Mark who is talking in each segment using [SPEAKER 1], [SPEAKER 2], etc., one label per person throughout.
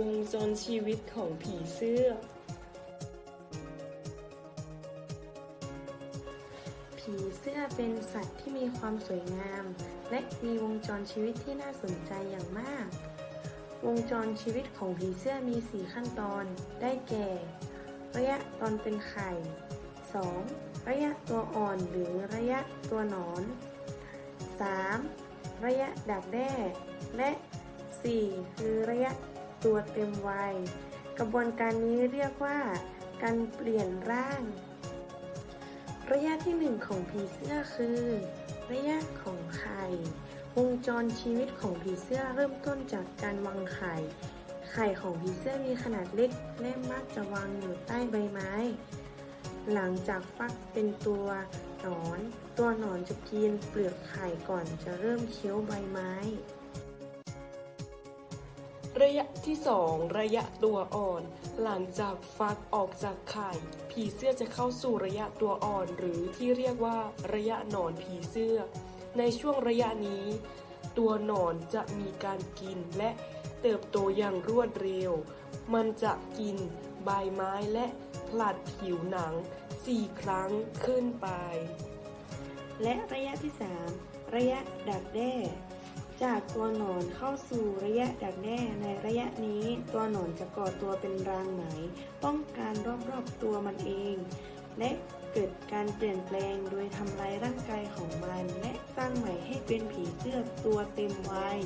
[SPEAKER 1] วงจรชีวิตของผีเสื้อ
[SPEAKER 2] ผีเสื้อเป็นสัตว์ที่มีความสวยงาม และมีวงจรชีวิตที่น่าสนใจอย่างมาก วงจรชีวิตของผีเสื้อมี 4 ขั้นตอน ได้แก่ ระยะตอนเป็นไข่ 2. ระยะตัวอ่อนหรือระยะตัวหนอน 3. ระยะดักแด้และ 4. คือระยะ ตัวเต็มวัย กระบวนการนี้เรียกว่า การเปลี่ยนร่าง ระยะที่หนึ่งของผีเสื้อคือ ระยะของไข่วงจรชีวิตของผีเสื้อเริ่มต้นจากการวางไข่ ไข่ของผีเสื้อมีขนาดเล็กและมักจะวางอยู่ใต้ใบไม้ หลังจากฟักเป็นตัวหนอน ตัวหนอนจะกินเปลือกไข่ก่อนจะเริ่มเคี้ยวใบไม้
[SPEAKER 1] ระยะที่ 2 ระยะตัวอ่อน หลังจากฟักออกจากไข่ ผีเสื้อจะเข้าสู่ระยะตัวอ่อน หรือที่เรียกว่าระยะหนอนผีเสื้อ ในช่วงระยะนี้ ตัวหนอนจะมีการกินและเติบโตอย่างรวดเร็ว มันจะกินใบไม้และผลัดผิวหนัง 4 ครั้งขึ้นไป
[SPEAKER 2] และระยะที่ 3 ระยะดักแด้ จากตัวหนอนเข้าสู่ระยะดักแด้ใน ระยะนี้ตัวหนอนจะก่อตัวเป็นรางไหม ป้องกันรอบๆตัวมันเอง และเกิดการเปลี่ยนแปลงโดยทำลายร่างกายของมัน และสร้างใหม่ให้เป็นผีเสื้อตัวเต็มวัย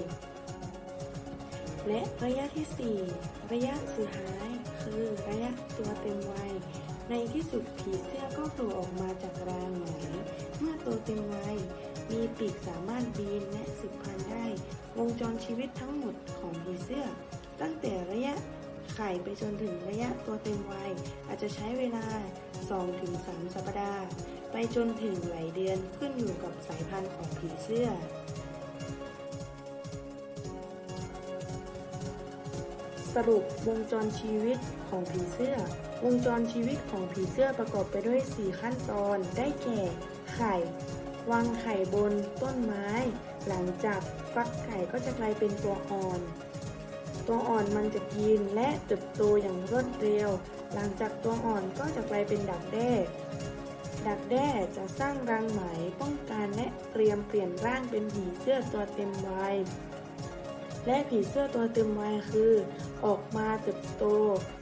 [SPEAKER 2] และระยะที่ 4 ระยะสุดท้ายคือระยะตัวเต็มวัย ในที่สุดผีเสื้อก็โผล่ออกมาจากรางไหม เมื่อโตเต็มวัย มีปีกสามารถบินและสืบพันธุ์ได้ วงจรชีวิตทั้งหมดของผีเสื้อ ตั้งแต่ระยะไข่ไปจนถึงระยะตัวเต็มวัยอาจจะใช้เวลา 2-3 สัปดาห์ ไปจนถึงหลายเดือนขึ้นอยู่กับสายพันธุ์ของผีเสื้อสรุปวงจรชีวิตของผีเสื้อ วงจรชีวิตของผีเสื้อประกอบไปด้วย 4 ขั้นตอน ได้แก่ ไข่ วางไข่บนต้นไม้ หลังจากฟักไข่ก็จะกลายเป็นตัวอ่อน ตัวอ่อนมันจะกินและเติบโตอย่างรวดเร็ว หลังจากตัวอ่อนก็จะกลายเป็นดักแด้ดักแด้จะสร้างรังไหมป้องกันและเตรียมเปลี่ยนร่างเป็นผีเสื้อตัวเต็มวัย และผีเสื้อตัวเต็มวัยคือ ออกมาเติบโต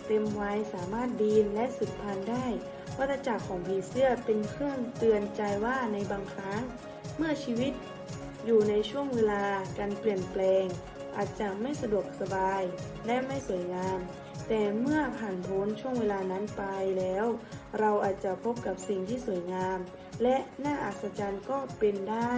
[SPEAKER 2] เต็มวัยสามารถบินและสืบพันธุ์ได้ วัฏจักรของผีเสื้อเป็นเครื่องเตือนใจว่าในบางครั้ง เมื่อชีวิตอยู่ในช่วงเวลาการเปลี่ยนแปลง อาจจะไม่สะดวกสบายและไม่สวยงาม แต่เมื่อผ่านพ้นช่วงเวลานั้นไปแล้ว เราอาจจะพบกับสิ่งที่สวยงาม และน่าอัศจรรย์ก็เป็นได้